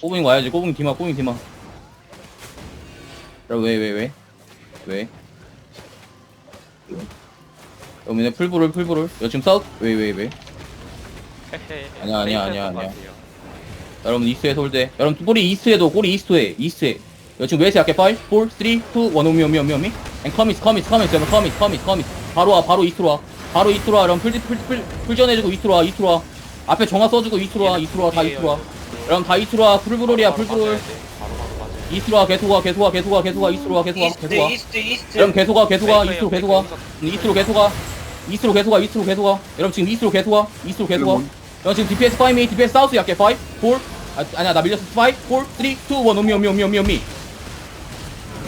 꼬붕이 와야지. 꼬붕이 디마 꼬붕이 디마. 왜왜 왜? 왜? 여러분 풀브롤 풀브롤. 여 지금 싸우 왜왜 왜? 헤헤. 아니야, 아니야, 아니야, 것 아니야. 여러분 이스트에 솔대 여러분 꼬리 이스트에도 꼬리 이스트에 이스트에. 여 지금 웨스 약게 5 4 3 2 1 오미 오미 오미 오미. 앤 커밋 커밋 커밋 여러분 커밋 커밋 커밋 바로 와 바로 이스트로 와. 바로 이스트로 와. 여러분 풀, 풀, 풀, 풀전해주고 이스트로 와 이스트로 와. 앞에 정화 써주고 이스트로 와 이스트로 와다 이스트로 와 여러분 다 이스트로 와 풀브롤이야 풀브롤. 이스트로 와 계속 와 계속 와 계속 와 계속 와 이스트로 와 계속 와 이스트 계속 와 이스트 이스트. 여러분 계속 와 계속 와 이스트로 계속 와. 이스트로 계속 와 이스트로 계속 와 이스트로 계속 와 여러분 지금 이스트로 계속 와 이스트로 계속 와 여러분. 지금 DPS 5미 DPS 사우스 약게 5 4 아, 아니야 나 밀렸어. 5 4 3 2 1 오미 오미 오미 오미 오미.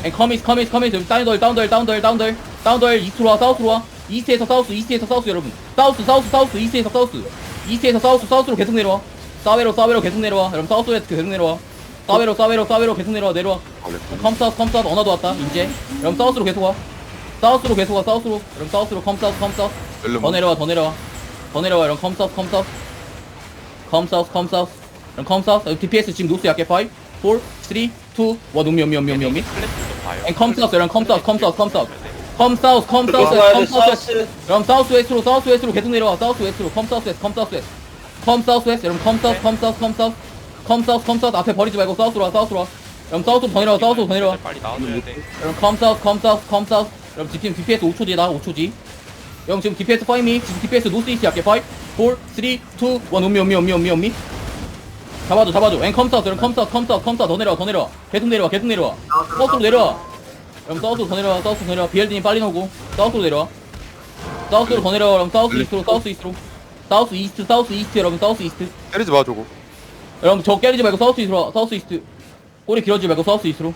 앤 커밋 커밋 커밋 다운덜 다운덜 다운덜 다운덜 다운덜 이스트로 와 사우스로 와. 이스트에서 사우스 이스트에서 사우스 여러분. 사우스 사우스 사우스 이스트에서 사우스. 이스트에서 사우스 사우스로 계속 내려와 사웨로 사웨로 계속 내려와. 여러분 사우스에 계속 내려와. 사웨로 사웨로 사웨로 계속 내려와 내려와. 컴사우스 컴사우스 어나도 왔다 이제. 여러분 사우스로 계속 와. 사우스로 계속 와 사우스로. 여러분 사우스로 컴사우스 컴사우스. 더 내려와 더 내려와. 더 내려와 여러분 컴사우스 컴사우스. 컴사우스 컴사우스. 여러분 컴사우스. DPS 지금 노스 약게 5 4 3 2 1 오미 오미 오미 오미 오미 클래스도 봐요. 앤 컴사우스 여러분 컴사우스 컴사우스 컴사우스. 컴사우스 컴사우스 컴사우스. 사우스. 여러분 사우스 웨스트로 사우스 웨스트로 계속 내려와. 사우스 웨스트로 컴사우스 웨스트 컴사우스 웨스트 컴 사우스 웨스트 여러분 컴 사우스 컴 사우스 컴 사우스 컴 사우스 컴 사우스 앞에 버리지 말고 사우스로 와 사우스로 와. 여러분 사우스로 더 내려와 사우스로 더 내려와 빨리 나와줘야 돼. 여러분 컴 사우스 컴 사우스 컴 사우스 여러분 지금 DPS 5초 뒤다 5초 뒤. 여러분 지금 DPS 5미 지금 DPS 노스 이스트 할게. 5 4 3 2 1 오미 오미 오미 오미 오미. 잡아줘 잡아줘. 앤 컴 사우스 여러분 컴 사우스 컴 사우스 컴 사우스 더 내려와 더 내려와. 계속 내려와 계속 내려와. 사우스로 내려와. 여러분 사우스로 더 내려와 사우스로 더 내려와. 비엘드님 빨리 나오고 사우스로 내려와. 사우스로 더 내려와 여러분. 사우스 이스트로 사우스 이스트로 사우스 이스트 사우스 이스트 여러분 사우스 이스트. 때리지 마 저거. 여러분 저 깨리지 말고 사우스 이스트로 와, 사우스 이스트. 꼬리 길어지지 말고 사우스 이스트로.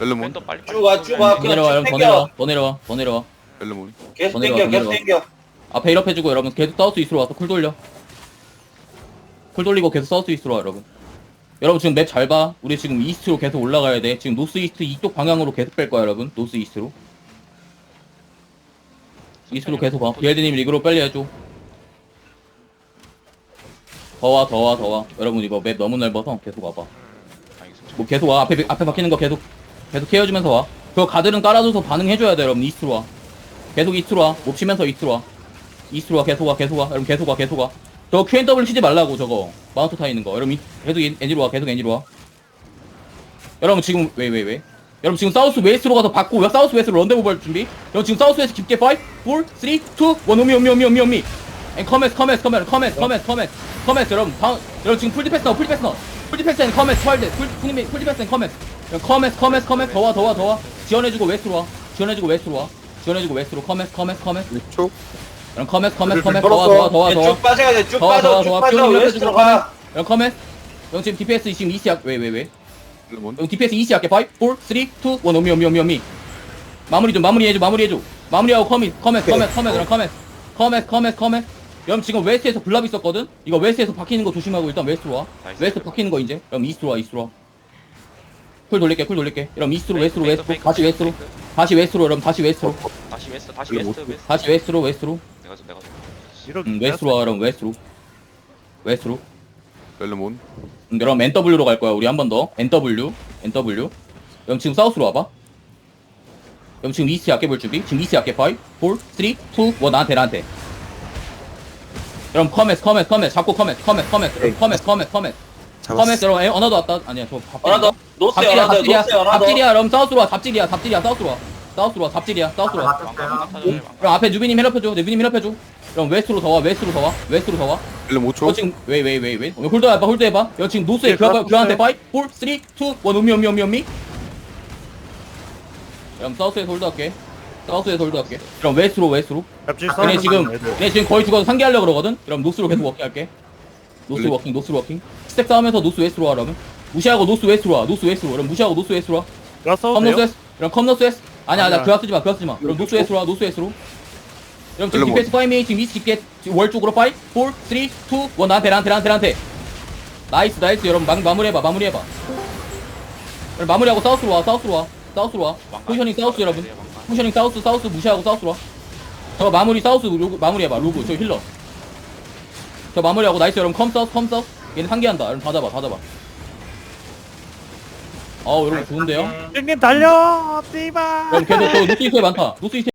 렐르몬 빨리. 쭉 와, 쭉 와. 더 내려와 여러분 더 내려와 더 내려와 더 내려와. 렐르몬 계속 더 내려와, 땡겨 더 계속 내려와. 땡겨. 앞에 힐업 해주고 여러분 계속 사우스 이스트로 와서 쿨 돌려. 쿨 돌리고 계속 사우스 이스트로 와 여러분. 여러분 지금 맵 잘 봐. 우리 지금 이스트로 계속 올라가야 돼. 지금 노스 이스트 이쪽 방향으로 계속 뺄 거야 여러분 노스 이스트로. 이스트로 계속 와. 비엘드님 리그로 빨리 해줘 더와 더와 더와 여러분 이거 맵 너무 넓어서 계속 와봐. 뭐 계속 와. 앞에 앞에 박히는 거 계속 계속 케어주면서 와. 그거 가드는 깔아줘서 반응해줘야 돼 여러분. 이스트로 와. 계속 이스트로 와못 치면서 이스트로 와. 이스트로 와. 계속 와 계속 와. 여러분 계속 와 계속 와저 Q&W 치지 말라고 저거. 마운트 타 있는 거. 여러분 이- 계속 엔- 엔지로 와. 계속 엔지로 와. 여러분 지금 왜 왜 왜, 여러분 지금 사우스 웨스트로 가서 받고 왜 사우스 웨스트로 런데브 볼 준비? 여러분 지금 사우스 웨스트 깊게 5 4 3 2 1 오미 오미 오미 오미 오미 앤 커메스 커메스 커메스 커메스 커메스 커메스 커메스 여러분 방 여러분 지금 풀디패스 나와 풀디패스 앤 커메스 펄드 풀 풀디패스 앤 커메스 여러분 커메스 커메스 커메스 더와 더 와 더 와 지원해주고 웨스트로 와 지원해주고 웨스트로 와 지원해주고 웨스트로 커메스 커메스 커메스 6초 여러분 커메스 커메스 커메스 더와 더 와 더 와 쭉 더와 빠져야 돼 쭉 더와 빠져 더와 쭉 더 와 빠져 피오니 왜 옆에 주고 들어가 여러분 커메스 여러분 지금 DPS 지금 이시약 왜 왜 왜? 렐르몬 여러분 DPS 이시 할게 5 4 3 2 1 오미 오미 오미 오미 마무리 좀 마무리 해줘 마무리 해줘 마무리하고 커밋 커밋 커밋 커밋 여러분 커밋 커밋 여러분 지금 웨스트에서 블랍 있었거든? 이거 웨스트에서 박히는 거 조심하고 일단 웨스트로 와. 나이스. 웨스트 박히는 거 이제. 여러분 이스트로 와 이스트로 와 쿨 돌릴게 쿨 돌릴게. 여러분 이스트로 웨스트로 페이크, 웨스트로. 페이크, 다시 페이크, 웨스트로. 페이크. 다시 웨스트로 여러분. 다시 웨스트로. 다시 웨스트 다시 그래, 웨스트 못- 웨스트. 다시 웨스트로 웨스트로. 내가 좀 내가 좀. 음, 웨스트로 와 여러분 웨스트로. 웨스트로. 렐르몬. 음, 여러분 NW로 갈 거야 우리 한 번 더. NW NW 여러분 지금 사우스로 와봐. 여러분 지금 이스트 약게 볼 준비. 지금 이스트 약게 5 4 3 2 1 나한테 나한테 여러분 커메스 커메스 커메스 잡고 커메스 커메스 커메스 여러분, 커메스 커메스 커메스 커메스 여러분. 에, 어나도 왔다. 아니야 저 밥- 어나더 노스 잡질이야 잡질이야. 노스 잡질이야 여러분. 사우스로 와 잡질이야 잡질이야. 사우스로 와. 사우스로 와 잡질이야 사우스로 와. 그럼 앞에 누비님 헬업해줘. 누비님 헬업해줘 그럼 웨스트로 더와 웨스트로 더와. 웨스트로 더와. 너 5초 지금 왜 왜 왜 왜? 홀드 해봐 홀드 해봐. 여 지금 노스에 그렇습니다. 교환한테 5, 4, 3, 2, 1 오미 오미 오미 오미. 그럼 사우스에 홀드 할게. 사우스에 홀드 할게. 그럼 웨스트로 웨스트로. 얘네 지금 얘네 지금 거의 죽어서 상기 하려 고 그러거든. 그럼 노스로 계속 워킹 할게. 노스 네. 워킹 노스 워킹. 스택 싸우면서 노스 웨스트로 와 그러면. 무시하고 노스 웨스트로 와. 노스 웨스트로. 그럼 무시하고 노스 웨스트로 와. 컴 노스 웨스트. 그럼 컴 노스 웨스트. 아니야 나 아니야. 교환 쓰지 마. 교환 쓰지 마. 그럼 노스 웨스트로 와. 노스 웨스트로. 그럼 지금 렐레몬. 디펜스 파이미 지금 이스 깊게 지금 월 쪽으로 5, 4, 3, 2, 1 나한테 나한테 나한테 나한테 나이스 나이스 여러분 마, 마무리해봐 마무리해봐 여러분, 마무리하고 사우스로 와 사우스로 와 사우스로 와 포지셔닝 사우스 여러분 포지셔닝 사우스 사우스 무시하고 사우스로 와. 저거 마무리 사우스 로그 마무리해봐 로그. 저 힐러. 저 마무리하고 나이스 여러분 컴 사우스 컴 사우스. 얘네 상기한다. 여러분 다 잡아 다 잡아. 어우 여러분 좋은데요? 형님 달려! 띠바 여러분 계속 저 노스 이스트에 많다. 노스 이스트